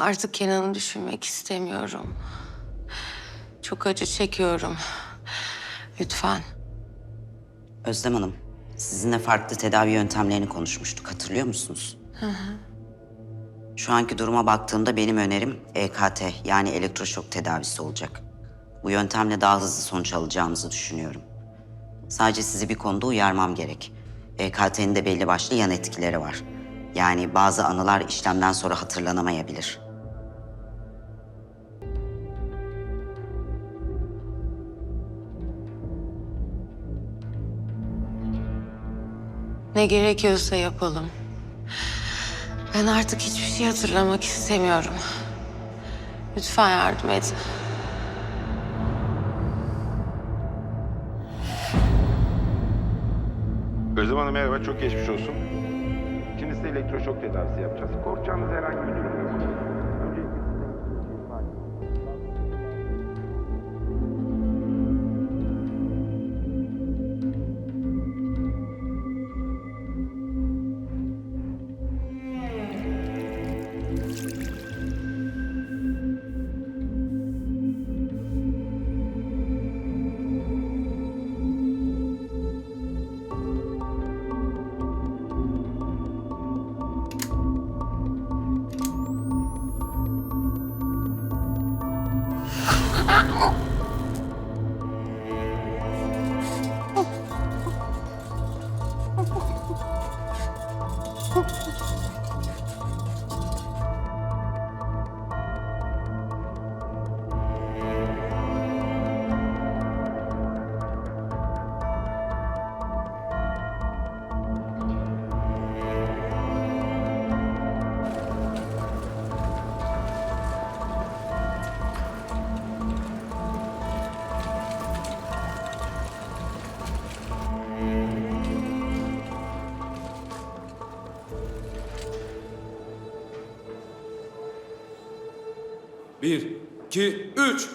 Artık Kenan'ı düşünmek istemiyorum. Çok acı çekiyorum. Lütfen. Özlem Hanım, sizinle farklı tedavi yöntemlerini konuşmuştuk. Hatırlıyor musunuz? Şu anki duruma baktığımda benim önerim EKT yani elektroşok tedavisi olacak. Bu yöntemle daha hızlı sonuç alacağımızı düşünüyorum. Sadece sizi bir konuda uyarmam gerek. EKT'nin de belli başlı yan etkileri var. Yani bazı anılar işlemden sonra hatırlanamayabilir. Ne gerekiyorsa yapalım. Ben artık hiçbir şey hatırlamak istemiyorum. Lütfen yardım edin. Özlem Hanım merhaba, çok geçmiş olsun. Şimdi size elektroşok tedavisi yapacağız. Korkacağınız herhangi bir durum yok. Oh. Bir, iki, üç.